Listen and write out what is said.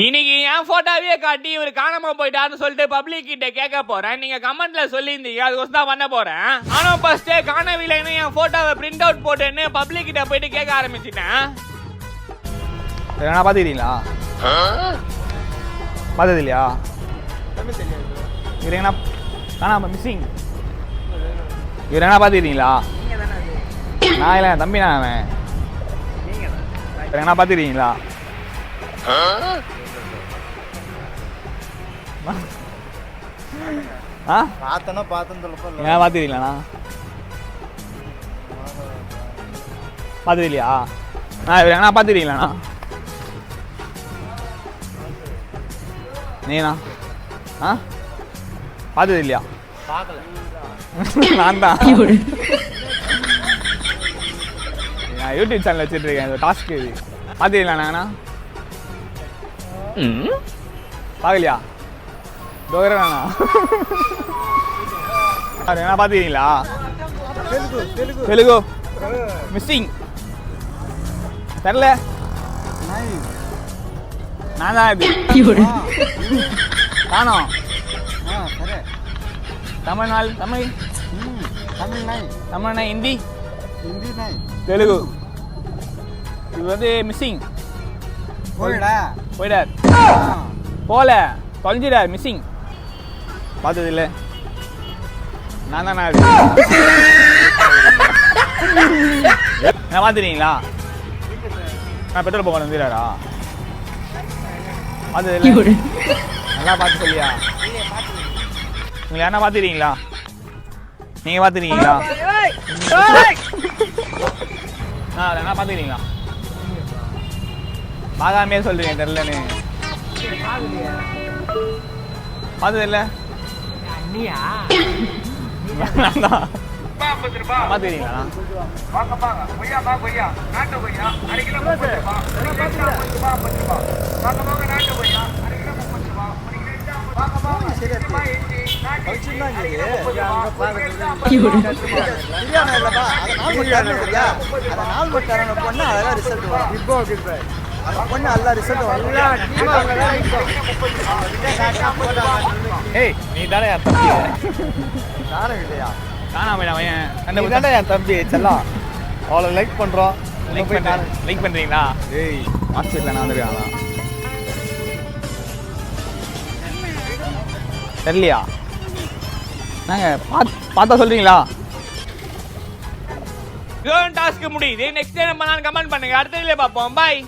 இன்னைக்கு என் போட்டோவே காட்டி இவர் காணாம போயிட்டாருன்னு சொல்லிட்டு பப்ளிக் கிட்ட கேட்க போறேன். நீங்க கமெண்ட்ல சொல்லியிருந்தீங்க. அதுக்கோசம் தான் பண்ண போறேன். ஆனா ஃபர்ஸ்ட் காணவில்லைன்னு என் போட்டோவை பிரிண்ட் அவுட் போட்டுன்னு பப்ளிக் கிட்ட போயிட்டு கேட்க ஆரம்பிச்சிட்டேன். என்ன பார்த்துக்கிறீங்களா? பார்த்தது இல்லையா இவர் என்ன காணாம மிஸ்ஸிங் இவர் என்ன பார்த்துக்கிறீங்களா? நான் இல்லை என் தம்பி நான் என்ன பார்த்துக்கிறீங்களா? ஆ? பார்த்தனா பார்த்தேன்னு சொல்லப்போ என்ன பார்த்துக்கிறீங்களாண்ணா? ஆ இவர் பார்த்துக்கிறீங்களாண்ணா? நீண்ணா ஆ? பார்த்தது இல்லையா நான் தான். நான் யூடியூப் சேனல் வச்சுட்டு இருக்கேன் டாஸ்க் இது. பார்த்துக்கலாண்ணா பார்க்கலையா டோகரே வேணா என்ன பார்த்துக்கிறீங்களா? தெலுங்கு. மிஸ்ஸிங் தெரில நான் தான்? இது காணும் தமிழ்நாள் தமிழ். தமிழ்நாய் ஹிந்தி. ஹிந்தி தெலுங்கு. இது வந்து மிஸ்ஸிங் போயிடா. போயிடார் போல. தொலைஞ்சிடார் மிஸ்ஸிங் பார்த்தது இல்லை நான் தானே அது? என்ன பார்த்துறீங்களா நான் பெட்ரோல் போக வந்துடுறாரா பார்த்தது இல்லை நல்லா பார்த்து சொல்லியா உங்களை யாரா பார்த்துறீங்களா நீங்க பார்த்துறீங்களா ஆ என்ன பார்த்துக்கிறீங்களா? பார்க்காமே சொல்றீங்க தெரிலன்னு பார்த்தது இல்லை பொண்ணு அதெல்லாம் ரிசல்ட் வரும் பொண்ணு எல்லாம் ரிசல்ட் ஏய் நீ தானே என் தம்பி. யாரும் இல்லையா பையன் நீ கண்டுபிடிச்சா தானே என் தம்பி செல்லம் அவளை லைக் பண்றோம். லைக் பண்ணுறேன் லைக் பண்ணுறீங்களா ஏய் ஹாஸ்பிட்டலில் நான் வந்துருக்காங்களா தெரியலையா? நாங்கள் பார்த்து பார்த்தா சொல்கிறீங்களா டாஸ்க் முடியுது. நெக்ஸ்ட் டைம் பண்ணாலும் கமெண்ட் பண்ணுங்க. அடுத்த இதுல பார்ப்போம். பாய்